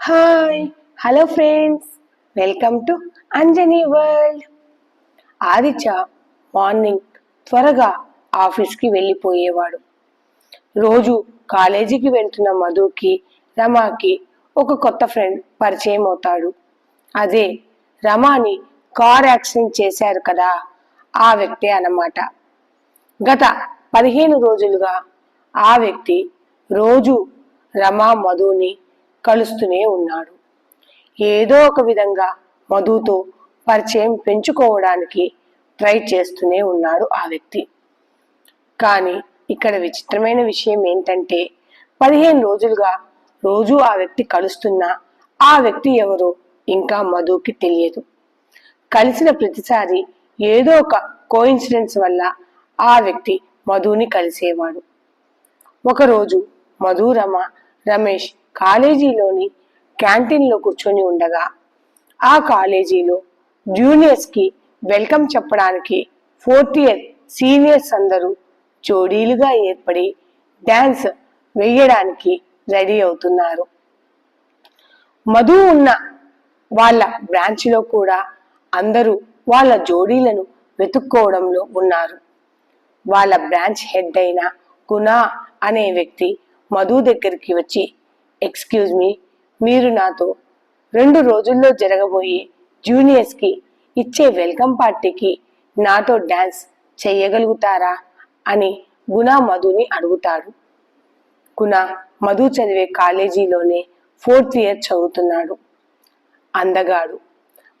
Hi hello friends welcome to Anjani world Aditya morning త్వరగా ఆఫీస్కి వెళ్ళిపోయేవాడు. రోజు కాలేజీకి వెళ్తున్న మధుకి రమాకి ఒక కొత్త ఫ్రెండ్ పరిచయం అవుతాడు. అదే రమాని కార్ యాక్సిడెంట్ చేశారు కదా ఆ వ్యక్తి అన్నమాట. గత పదిహేను రోజులుగా ఆ వ్యక్తి రోజు రమా మధుని కలుస్తూనే ఉన్నాడు. ఏదో ఒక విధంగా మధుతో పరిచయం పెంచుకోవడానికి ట్రై చేస్తూనే ఉన్నాడు ఆ వ్యక్తి. కానీ ఇక్కడ విచిత్రమైన విషయం ఏంటంటే పదిహేను రోజులుగా రోజు ఆ వ్యక్తి కలుస్తున్నా ఆ వ్యక్తి ఎవరో ఇంకా మధుకి తెలియదు. కలిసిన ప్రతిసారి ఏదో ఒక కోయిన్సిడెన్స్ వల్ల ఆ వ్యక్తి మధుని కలిసేవాడు. ఒకరోజు మధు రమ రమేష్ కాలేజీలోని క్యాంటీన్లో కూర్చొని ఉండగా ఆ కాలేజీలో జూనియర్స్కి వెల్కమ్ చెప్పడానికి ఫోర్త్ ఇయర్ సీనియర్స్ అందరూ జోడీలుగా ఏర్పడి డ్యాన్స్ వేయడానికి రెడీ అవుతున్నారు. మధు ఉన్న వాళ్ళ బ్రాంచ్లో కూడా అందరూ వాళ్ళ జోడీలను వెతుక్కోవడంలో ఉన్నారు. వాళ్ళ బ్రాంచ్ హెడ్ అయిన గుణ అనే వ్యక్తి మధు దగ్గరికి వచ్చి ఎక్స్క్యూజ్ మీ మీరు నాతో రెండు రోజుల్లో జరగబోయే జూనియర్స్కి ఇచ్చే వెల్కమ్ పార్టీకి నాతో డ్యాన్స్ చేయగలుగుతారా అని గుణ మధుని అడుగుతాడు. గుణ మధు చదివే కాలేజీలోనే ఫోర్త్ ఇయర్ చదువుతున్నాడు. అందగాడు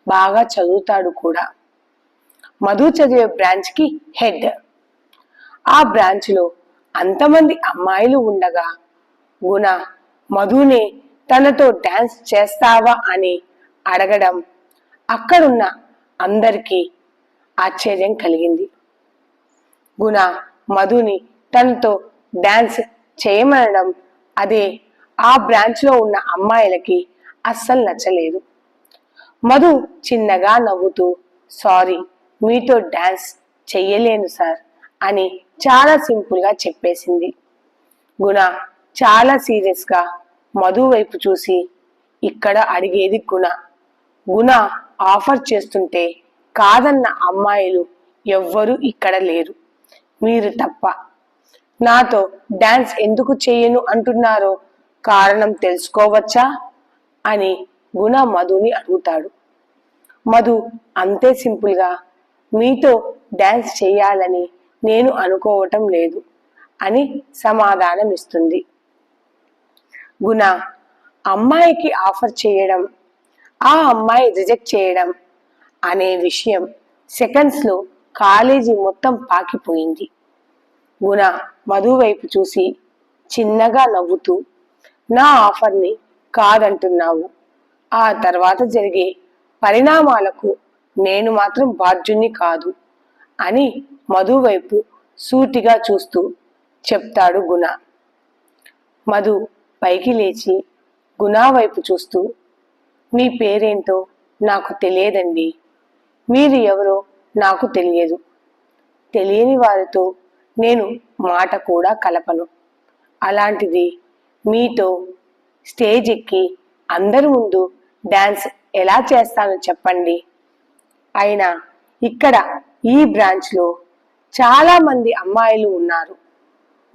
బాగా చదువుతాడు కూడా. మధు చదివే బ్రాంచ్కి హెడ్. ఆ బ్రాంచ్లో అంతమంది అమ్మాయిలు ఉండగా గుణ మధునే తనతో డాన్స్ చేస్తావా అని అడగడం అక్కడున్న అందరికీ ఆశ్చర్యం కలిగింది. గుణ మధుని తనతో డాన్స్ చేయమనడం అదే ఆ బ్రాంచ్లో ఉన్న అమ్మాయిలకి అస్సలు నచ్చలేదు. మధు చిన్నగా నవ్వుతూ సారీ మీతో డాన్స్ చెయ్యలేను సార్ అని చాలా సింపుల్గా చెప్పేసింది. గుణ చాలా సీరియస్గా మధు వైపు చూసి ఇక్కడ అడిగేది గుణ. గుణ ఆఫర్ చేస్తుంటే కాదన్న అమ్మాయిలు ఎవ్వరూ ఇక్కడ లేరు. మీరు తప్ప. నాతో డాన్స్ ఎందుకు చేయను అంటున్నారో కారణం తెలుసుకోవచ్చా? అని గుణ మధుని అడుగుతాడు. మధు అంతే సింపుల్గా మీతో డ్యాన్స్ చేయాలని నేను అనుకోవటం లేదు అని సమాధానం ఇస్తుంది గుణ. అమ్మాయికి ఆఫర్ చేయడం ఆ అమ్మాయి రిజెక్ట్ చేయడం అనే విషయం సెకండ్స్లో కాలేజీ మొత్తం పాకిపోయింది. గుణ మధు వైపు చూసి చిన్నగా నవ్వుతూ నా ఆఫర్ని కాదంటున్నావు. ఆ తర్వాత జరిగే పరిణామాలకు నేను మాత్రం బాధ్యుణ్ణి కాదు అని మధు వైపు సూటిగా చూస్తూ చెప్తాడు గుణ. మధు పైకి లేచి గునా వైపు చూస్తూ మీ పేరేంటో నాకు తెలియదండి. మీరు ఎవరో నాకు తెలియదు. తెలియని వారితో నేను మాట కూడా కలపను. అలాంటిది మీతో స్టేజ్ ఎక్కి అందరి ముందు డ్యాన్స్ ఎలా చేస్తానో చెప్పండి. అయినా ఇక్కడ ఈ బ్రాంచ్లో చాలామంది అమ్మాయిలు ఉన్నారు.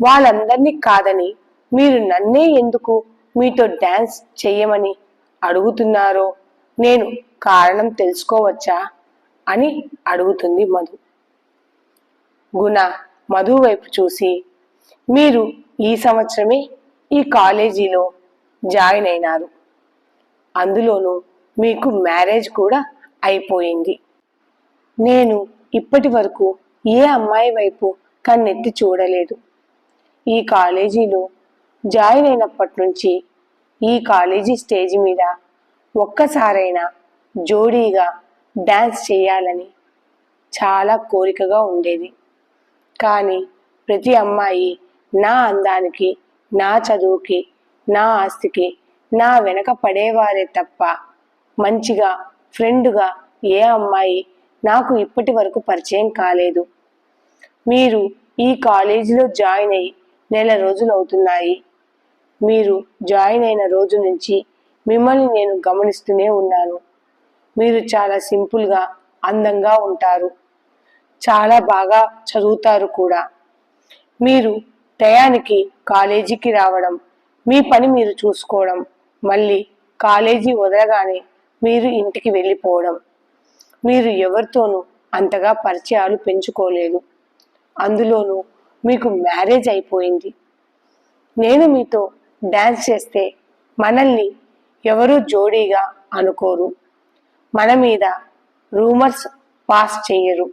వాళ్ళందరినీ కాదని మీరు నన్నే ఎందుకు మీతో డ్యాన్స్ చెయ్యమని అడుగుతున్నారో నేను కారణం తెలుసుకోవచ్చా అని అడుగుతుంది మధు. గుణ మధు వైపు చూసి మీరు ఈ సంవత్సరమే ఈ కాలేజీలో జాయిన్ అయినారు. అందులోనూ మీకు మ్యారేజ్ కూడా అయిపోయింది. నేను ఇప్పటి వరకు ఏ అమ్మాయి వైపు కన్నెత్తి చూడలేదు. ఈ కాలేజీలో జాయిన్ అయినప్పటి నుంచి ఈ కాలేజీ స్టేజ్ మీద ఒక్కసారైనా జోడీగా డ్యాన్స్ చేయాలని చాలా కోరికగా ఉండేది. కానీ ప్రతి అమ్మాయి నా అందానికి నా చదువుకి నా ఆస్తికి నా వెనక పడేవారే తప్ప మంచిగా ఫ్రెండ్గా ఏ అమ్మాయి నాకు ఇప్పటి వరకు పరిచయం కాలేదు. మీరు ఈ కాలేజీలో జాయిన్ అయ్యి నెల రోజులు అవుతున్నాయి. మీరు జాయిన్ అయిన రోజు నుంచి మిమ్మల్ని నేను గమనిస్తూనే ఉన్నాను. మీరు చాలా సింపుల్గా అందంగా ఉంటారు. చాలా బాగా చదువుతారు కూడా. మీరు టయానికి కాలేజీకి రావడం మీ పని మీరు చూసుకోవడం మళ్ళీ కాలేజీ వదలగానే మీరు ఇంటికి వెళ్ళిపోవడం. మీరు ఎవరితోనూ అంతగా పరిచయాలు పెంచుకోలేదు. అందులోనూ మీకు మ్యారేజ్ అయిపోయింది. నేను మీతో డ్యాన్స్ చేస్తే మనల్ని ఎవరు జోడీగా అనుకోరు. మన మీద రూమర్స్ పాస్ చేయరు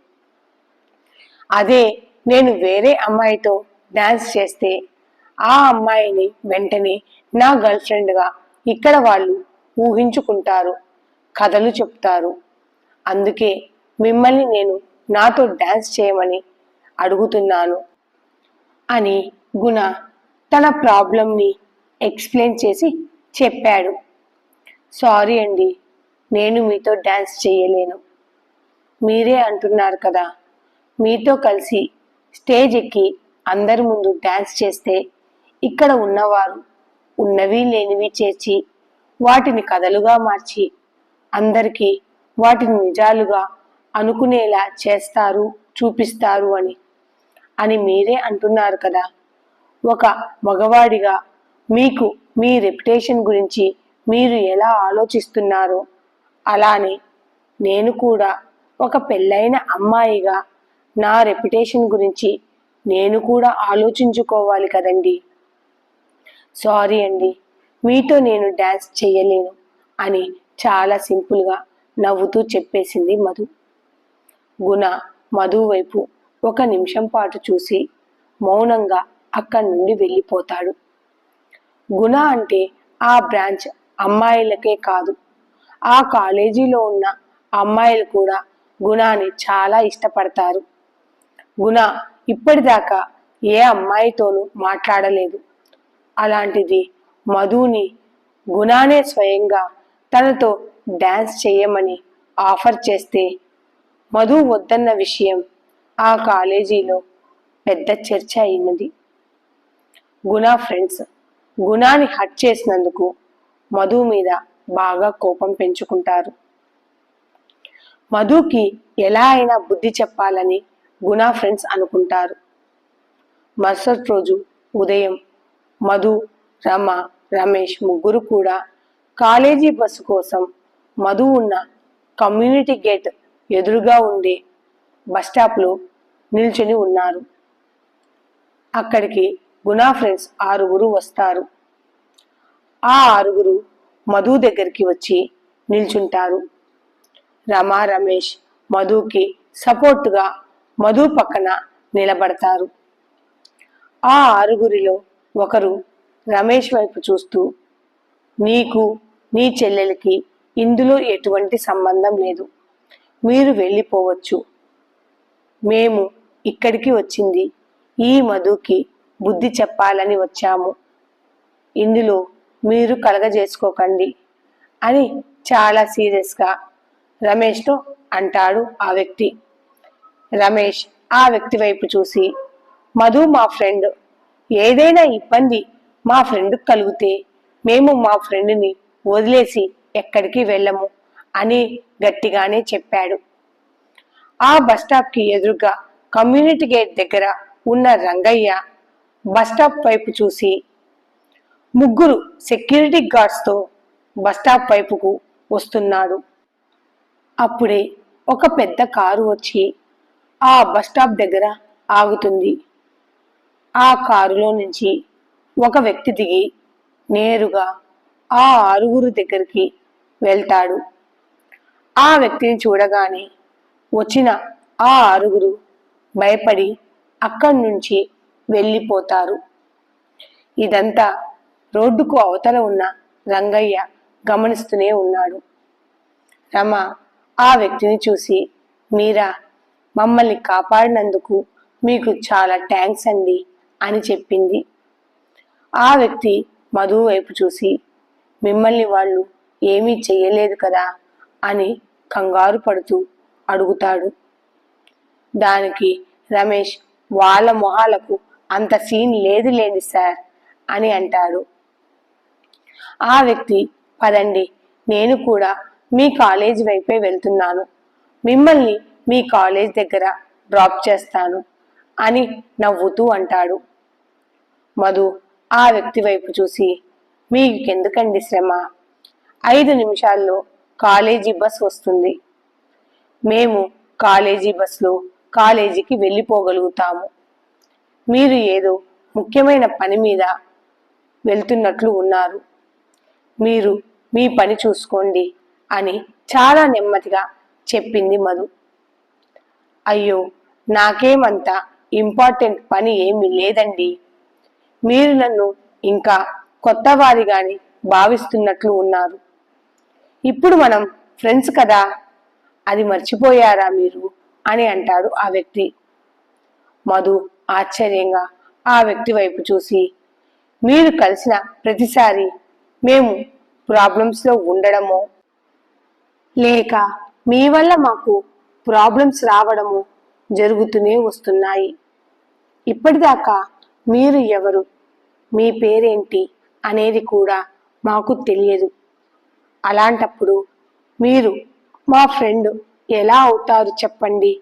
అదే నేను వేరే అమ్మాయితో డ్యాన్స్ చేస్తే ఆ అమ్మాయిని వెంటనే నా గర్ల్ ఫ్రెండ్గా ఇక్కడ వాళ్ళు ఊహించుకుంటారు కథలు చెప్తారు. అందుకే మిమ్మల్ని నేను నాతో డ్యాన్స్ చేయమని అడుగుతున్నాను. అని గుణ తన ప్రాబ్లంని ఎక్స్ప్లెయిన్ చేసి చెప్పాడు. సారీ అండి నేను మీతో డ్యాన్స్ చేయలేను. మీరే అంటున్నారు కదా మీతో కలిసి స్టేజ్ ఎక్కి అందరి ముందు డ్యాన్స్ చేస్తే ఇక్కడ ఉన్నవారు ఉన్నవి లేనివి చేర్చి వాటిని కథలుగా మార్చి అందరికీ వాటిని నిజాలుగా అనుకునేలా చేస్తారు చూపిస్తారు అని అని మీరే అంటున్నారు కదా. ఒక మగవాడిగా మీకు మీ రెప్యుటేషన్ గురించి మీరు ఎలా ఆలోచిస్తున్నారో. అలానే నేను కూడా ఒక పెళ్ళైన అమ్మాయిగా నా రెప్యుటేషన్ గురించి నేను కూడా ఆలోచించుకోవాలి కదండి. సారీ అండి మీతో నేను డ్యాన్స్ చేయలేను అని చాలా సింపుల్గా నవ్వుతూ చెప్పేసింది మధు. గుణ మధు వైపు ఒక నిమిషం పాటు చూసి మౌనంగా అక్కడి నుండి వెళ్ళిపోతాడు. గుణ అంటే ఆ బ్రాంచ్ అమ్మాయిలకే కాదు. ఆ కాలేజీలో ఉన్న అమ్మాయిలు కూడా గుణాన్ని చాలా ఇష్టపడతారు. గుణ ఇప్పటిదాకా ఏ అమ్మాయితోనూ మాట్లాడలేదు. అలాంటిది మధుని గుణానే స్వయంగా తనతో డ్యాన్స్ చేయమని ఆఫర్ చేస్తే మధు వద్దన్న విషయం ఆ కాలేజీలో పెద్ద చర్చ అయినది. గుణ ఫ్రెండ్స్ గుణాన్ని హట్ చేసినందుకు మధు మీద బాగా కోపం పెంచుకుంటారు. మధుకి ఎలా అయినా బుద్ధి చెప్పాలని గుణ ఫ్రెండ్స్ అనుకుంటారు. మరుసటి రోజు ఉదయం మధు రమ రమేష్ ముగ్గురు కూడా కాలేజీ బస్సు కోసం మధు ఉన్న కమ్యూనిటీ గేట్ ఎదురుగా ఉండే బస్టాప్లో నిల్చుని ఉన్నారు. అక్కడికి గుణా ఫ్రెండ్స్ ఆరుగురు వస్తారు. ఆ ఆరుగురు మధు దగ్గరికి వచ్చి నిల్చుంటారు. రమా రమేష్ మధుకి సపోర్టుగా మధు పక్కన నిలబడతారు. ఆ ఆరుగురిలో ఒకరు రమేష్ వైపు చూస్తూ నీకు నీ చెల్లెలకి ఇందులో ఎటువంటి సంబంధం లేదు. మీరు వెళ్ళిపోవచ్చు. మేము ఇక్కడికి వచ్చింది ఈ మధుకి బుద్ధి చెప్పాలని వచ్చాము. ఇందులో మీరు కలగజేసుకోకండి అని చాలా సీరియస్గా రమేష్తో అంటాడు ఆ వ్యక్తి. రమేష్ ఆ వ్యక్తి వైపు చూసి మధు మా ఫ్రెండ్ ఏదైనా ఇబ్బంది మా ఫ్రెండ్ కలిగితే మేము మా ఫ్రెండ్ని వదిలేసి ఎక్కడికి వెళ్ళము అని గట్టిగానే చెప్పాడు. ఆ బస్టాప్కి ఎదురుగా కమ్యూనిటీ గేట్ దగ్గర ఉన్న రంగయ్య బస్టాప్ వైపు చూసి ముగ్గురు సెక్యూరిటీ గార్డ్స్తో బస్టాప్ వైపుకు వస్తున్నాడు. అప్పుడే ఒక పెద్ద కారు వచ్చి ఆ బస్టాప్ దగ్గర ఆగుతుంది. ఆ కారులో నుంచి ఒక వ్యక్తి దిగి నేరుగా ఆ ఆరుగురు దగ్గరికి వెళ్తాడు. ఆ వ్యక్తిని చూడగానే వచ్చిన ఆ ఆరుగురు భయపడి అక్కడి నుంచి వెళ్ళిపోతారు. ఇదంతా రోడ్డుకు అవతల ఉన్న రంగయ్య గమనిస్తూనే ఉన్నాడు. రమ ఆ వ్యక్తిని చూసి మీరా మమ్మల్ని కాపాడినందుకు మీకు చాలా థ్యాంక్స్ అండి అని చెప్పింది. ఆ వ్యక్తి మధు వైపు చూసి మిమ్మల్ని వాళ్ళు ఏమీ చెయ్యలేదు కదా అని కంగారు పడుతూ అడుగుతాడు. దానికి రమేష్ వాళ్ళ మొహాలకు అంత సీన్ లేదు లేండి సార్ అని అంటాడు ఆ వ్యక్తి పదండి నేను కూడా మీ కాలేజ్ వైపే వెళ్తున్నాను. మిమ్మల్ని మీ కాలేజ్ దగ్గర డ్రాప్ చేస్తాను అని నవ్వుతూ అంటాడు. మధు ఆ వ్యక్తి వైపు చూసి మీకెందుకండి శ్రమ? ఐదు నిమిషాల్లో కాలేజీ బస్ వస్తుంది. మేము కాలేజీ బస్లో కాలేజీకి వెళ్ళిపోగలుగుతాము. మీరు ఏదో ముఖ్యమైన పని మీద వెళ్తున్నట్లు ఉన్నారు. మీరు మీ పని చూసుకోండి అని చాలా నెమ్మదిగా చెప్పింది మధు. అయ్యో నాకేమంత ఇంపార్టెంట్ పని ఏమీ లేదండి. మీరు నన్ను ఇంకా కొత్తవారిగాని భావిస్తున్నట్లు ఉన్నారు. ఇప్పుడు మనం ఫ్రెండ్స్ కదా అది మర్చిపోయారా మీరు? అని అంటాడు ఆ వ్యక్తి. మధు ఆశ్చర్యంగా ఆ వ్యక్తి వైపు చూసి మీరు కలిసిన ప్రతిసారి మేము ప్రాబ్లమ్స్లో ఉండడము? లేక మీ వల్ల మాకు ప్రాబ్లమ్స్ రావడము జరుగుతూనే వస్తున్నాయి. ఇప్పటిదాకా మీరు ఎవరు? మీ పేరేంటి? అనేది కూడా మాకు తెలియదు. అలాంటప్పుడు మీరు మా ఫ్రెండ్ ఎలా అవుతారు చెప్పండి?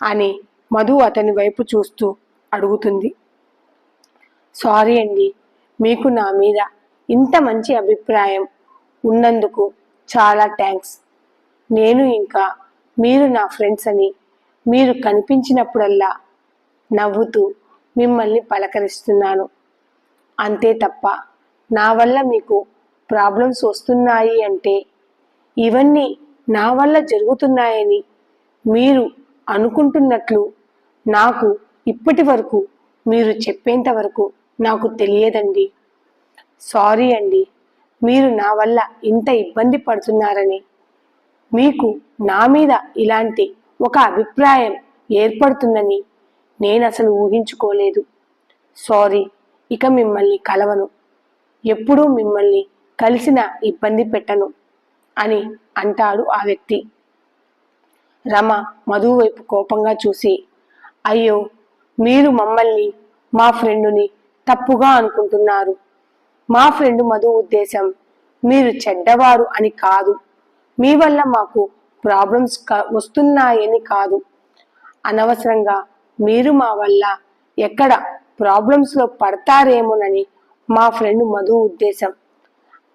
అని మధు అతని వైపు చూస్తూ అడుగుతుంది. సారీ అండి మీకు నా మీద ఇంత మంచి అభిప్రాయం ఉన్నందుకు చాలా థ్యాంక్స్. నేను ఇంకా మీరు నా ఫ్రెండ్స్ అని మీరు కనిపించినప్పుడల్లా నవ్వుతూ మిమ్మల్ని పలకరిస్తున్నాను. అంతే తప్ప నా వల్ల మీకు ప్రాబ్లమ్స్ వస్తున్నాయి అంటే ఇవన్నీ నా వల్ల జరుగుతున్నాయని మీరు అనుకుంటున్నట్లు నాకు ఇప్పటి వరకు మీరు చెప్పేంత వరకు నాకు తెలియదండి. సారీ అండి. మీరు నా వల్ల ఇంత ఇబ్బంది పడుతున్నారని. మీకు నా మీద ఇలాంటి ఒక అభిప్రాయం ఏర్పడుతుందని నేను అసలు ఊహించుకోలేదు. సారీ ఇక మిమ్మల్ని కలవను. ఎప్పుడూ మిమ్మల్ని కలిసిన ఇబ్బంది పెట్టను అని అంటాడు ఆ వ్యక్తి. రమ మధు వైపు కోపంగా చూసి అయ్యో మీరు మమ్మల్ని మా ఫ్రెండుని తప్పుగా అనుకుంటున్నారు. మా ఫ్రెండ్ మధు ఉద్దేశం మీరు చెడ్డవారు అని కాదు. మీ వల్ల మాకు ప్రాబ్లమ్స్ వస్తున్నాయని కాదు. అనవసరంగా మీరు మా వల్ల ఎక్కడ ప్రాబ్లమ్స్లో పడతారేమోనని మా ఫ్రెండ్ మధు ఉద్దేశం.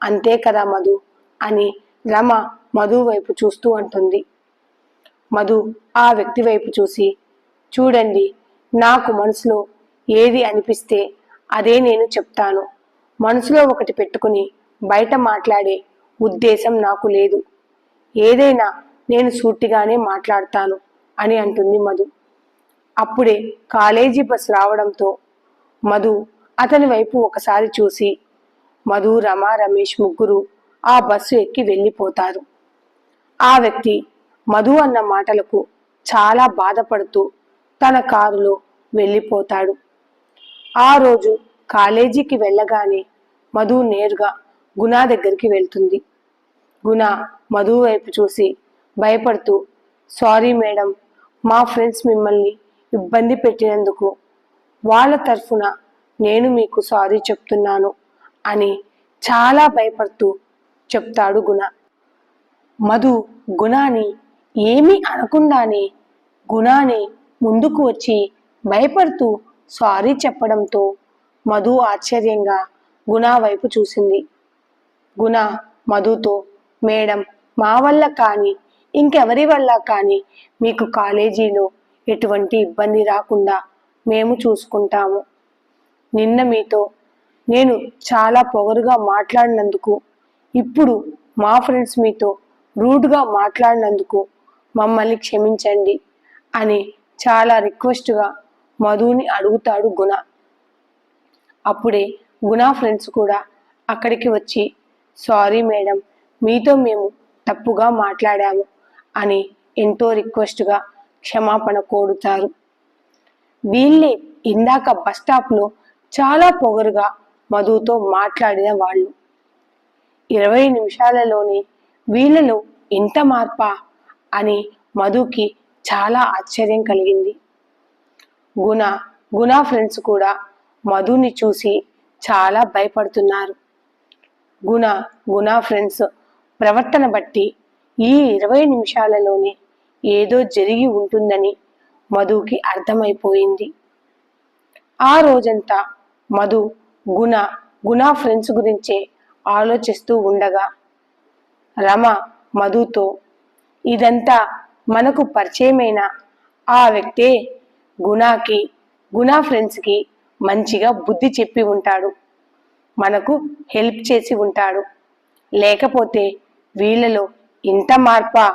అంతే కదా మధు అని రమ మధు వైపు చూస్తూ అంటుంది. మధు ఆ వ్యక్తి వైపు చూసి చూడండి నాకు మనసులో ఏది అనిపిస్తే అదే నేను చెప్తాను. మనసులో ఒకటి పెట్టుకుని బయట మాట్లాడే ఉద్దేశం నాకు లేదు. ఏదైనా నేను సూటిగానే మాట్లాడతాను అని అంటుంది మధు. అప్పుడే కాలేజీ బస్ రావడంతో మధు అతని వైపు ఒకసారి చూసి మధు రమ రమేష్ ముగ్గురు ఆ బస్సు ఎక్కి వెళ్ళిపోతారు. ఆ వ్యక్తి మధు అన్న మాటలకు చాలా బాధపడుతూ తన కారులో వెళ్ళిపోతాడు. ఆ రోజు కాలేజీకి వెళ్ళగానే మధు నేరుగా గుణ దగ్గరికి వెళ్తుంది. గుణ మధు వైపు చూసి భయపడుతూ సారీ మేడం మా ఫ్రెండ్స్ మిమ్మల్ని ఇబ్బంది పెట్టినందుకు వాళ్ళ తరఫున నేను మీకు సారీ చెప్తున్నాను అని చాలా భయపడుతూ చెప్తాడు గుణ మధు గుణాని ఏమీ అనకుండానే గుణాని ముందుకు వచ్చి భయపడుతూ సారీ చెప్పడంతో మధు ఆశ్చర్యంగా గుణ వైపు చూసింది. గుణ మధుతో మేడం మా వల్ల కానీ ఇంకెవరి వల్ల కానీ మీకు కాలేజీలో ఎటువంటి ఇబ్బంది రాకుండా మేము చూసుకుంటాము. నిన్న మీతో నేను చాలా పొగరుగా మాట్లాడినందుకు ఇప్పుడు మా ఫ్రెండ్స్ మీతో రూడ్గా మాట్లాడినందుకు మమ్మల్ని క్షమించండి అని చాలా రిక్వెస్ట్గా మధుని అడుగుతాడు గుణ. అప్పుడే గుణ ఫ్రెండ్స్ కూడా అక్కడికి వచ్చి సారీ మేడం మీతో మేము తప్పుగా మాట్లాడాము అని ఎంతో రిక్వెస్ట్గా క్షమాపణ కోరుతారు. వీళ్ళే ఇందాక బస్ స్టాప్లో చాలా పొగరుగా మధుతో మాట్లాడిన వాళ్ళు. ఇరవై నిమిషాలలోనే వీళ్ళలో ఇంత మార్పా అని మధుకి చాలా ఆశ్చర్యం కలిగింది. గుణ గుణ ఫ్రెండ్స్ కూడా మధుని చూసి చాలా భయపడుతున్నారు. గుణ గుణ ఫ్రెండ్స్ ప్రవర్తన బట్టి ఈ ఇరవై నిమిషాలలోనే ఏదో జరిగి ఉంటుందని మధుకి అర్థమైపోయింది. ఆ రోజంతా మధు గుణ గుణ ఫ్రెండ్స్ గురించే ఆలోచిస్తూ ఉండగా రమ మధుతో ఇదంతా మనకు పరిచయమైన ఆ వ్యక్తే గుణాకి గుణా ఫ్రెండ్స్కి మంచిగా బుద్ధి చెప్పి ఉంటాడు. మనకు హెల్ప్ చేసి ఉంటాడు. లేకపోతే వీళ్ళలో ఇంత మార్పా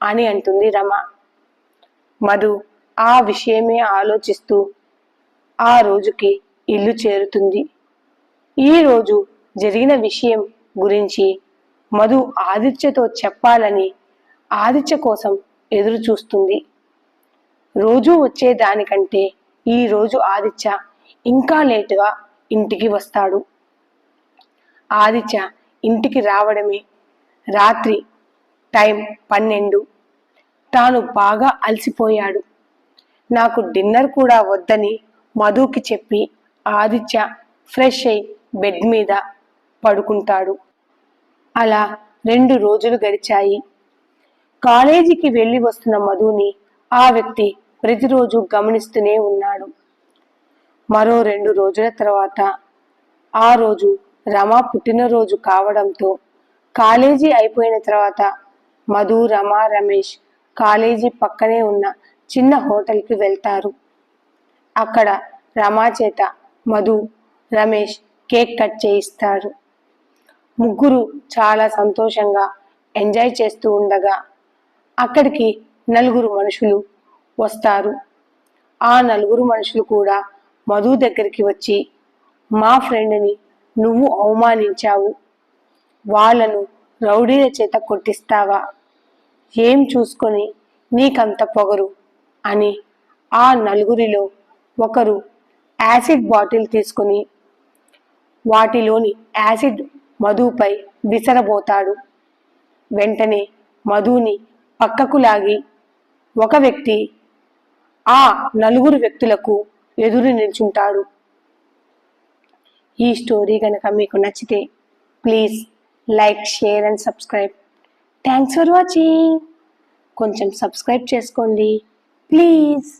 అని అంటుంది రమ. మధు ఆ విషయమే ఆలోచిస్తూ ఆ రోజుకి ఇల్లు చేరుతుంది. ఈ రోజు జరిగిన విషయం గురించి మధు ఆదిత్యతో చెప్పాలని ఆదిత్య కోసం ఎదురు చూస్తుంది. రోజు వచ్చేదానికంటే ఈరోజు ఆదిత్య ఇంకా లేటుగా ఇంటికి వస్తాడు. ఆదిత్య ఇంటికి రావడమే రాత్రి టైం పన్నెండు. తాను బాగా అలసిపోయాడు. నాకు డిన్నర్ కూడా వద్దని మధుకి చెప్పి ఆదిత్య ఫ్రెష్ అయి బెడ్ మీద పడుకుంటాడు. అలా రెండు రోజులు గడిచాయి. కాలేజీకి వెళ్ళి వస్తున్న మధుని ఆ వ్యక్తి ప్రతిరోజు గమనిస్తూనే ఉన్నాడు. మరో రెండు రోజుల తర్వాత ఆ రోజు రమ పుట్టినరోజు కావడంతో కాలేజీ అయిపోయిన తర్వాత మధు రమ రమేష్ కాలేజీ పక్కనే ఉన్న చిన్న హోటల్కి వెళ్తారు. అక్కడ రమా చేత మధు రమేష్ కేక్ కట్ చేయిస్తారు. ముగ్గురు చాలా సంతోషంగా ఎంజాయ్ చేస్తూ ఉండగా అక్కడికి నలుగురు మనుషులు వస్తారు. ఆ నలుగురు మనుషులు కూడా మధు దగ్గరికి వచ్చి మా ఫ్రెండ్ని నువ్వు అవమానించావు. వాళ్ళను రౌడీల చేత కొట్టిస్తావా? ఏం చూసుకొని నీకంత పొగరు? అని ఆ నలుగురిలో ఒకరు యాసిడ్ బాటిల్ తీసుకుని వాటిలోని యాసిడ్ మధుపై విసరబోతాడు. వెంటనే మధుని పక్కకు లాగి ఒక వ్యక్తి ఆ నలుగురు వ్యక్తులకు ఎదురు నిల్చుంటాడు. ఈ స్టోరీ కనుక మీకు నచ్చితే please like share and subscribe. Thanks for watching. కొంచెం సబ్స్క్రైబ్ చేసుకోండి. ప్లీజ్.